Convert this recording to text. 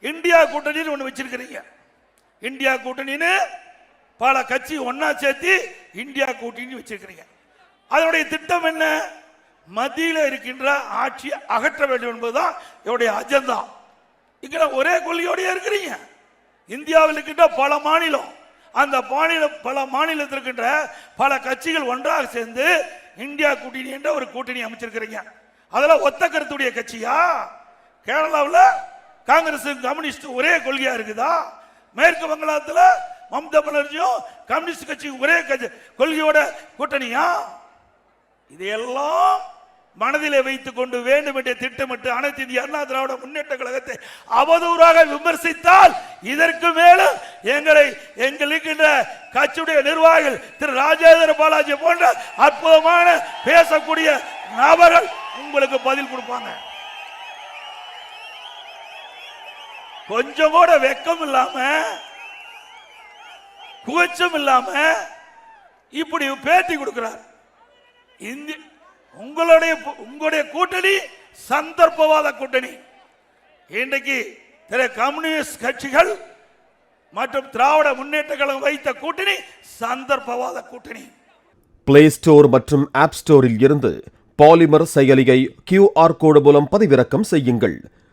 India கூட்டணின்னு ஒன்று வச்சிருக்கிறீங்க. India கூட்டணின்னு பல கட்சி ஒன்னா சேர்த்து இந்தியா கூட்டணி வச்சிருக்கிறீங்க. அதனுடைய திட்டம் என்ன? மத்தியில் இருக்கின்ற ஆட்சியை அகற்ற வேண்டும் என்பதுதான் என்னுடைய அஜெண்டா. இங்கே ஒரே கொள்கையோடய இருக்கிறீங்க. இந்தியாவில் இருக்கின்ற பல மாநிலம் அந்த மாநில பல மாநிலத்தில் இருக்கின்ற பல கட்சிகள் ஒன்றாக சேர்ந்து இந்தியா கூட்டணி என்ற ஒரு கூட்டணி அமைச்சிருக்கிறீங்க. அதெல்லாம் ஒத்த கருத்துடைய கட்சியா? கேரளாவில் காங்கிரஸ் கம்யூனிஸ்ட் ஒரே கொள்கையா இருக்குதா? மேற்கு வங்காளத்தில் மம்தா பானர்ஜியும் கம்யூனிஸ்ட் கட்சி ஒரே கொள்கையோட கூட்டணியா? இதையெல்லாம் மனதிலே வைத்துக் கொண்டு வேண்டும் என்று திட்டமிட்டு அனைத்து இந்திய அண்ணா திராவிட முன்னேற்ற கழகத்தை அவதூறாக விமர்சித்தால் இதற்கு மேலும் எங்களை எங்கள் இருக்கின்ற கட்சியுடைய நிர்வாகிகள் திரு ராஜேந்திர பாலாஜி போன்ற அற்புதமான பேசக்கூடிய நபர்கள் உங்களுக்கு பதில் கொடுப்பாங்க. கொஞ்சம் கூட வெக்கம் இல்லாம குவச்சம் இல்லாம இப்படி பேட்டி கொடுக்கிறார். இந்தி உங்களுடைய உங்களுடைய கூட்டணி சந்தர்ப்பவாத கூட்டணி. இன்றைக்கு திரு கம்யூனிஸ்ட் கட்சிகள் மற்றும் திராவிட முன்னேற்ற கழகம் வைத்த கூட்டணி சந்தர்ப்பவாத கூட்டணி. பிளே ஸ்டோர் மற்றும் ஆப் ஸ்டோரில் இருந்து பாலிமர் செயலியை கியூஆர் கோடு மூலம் பதிவிறக்கம் செய்யுங்கள்.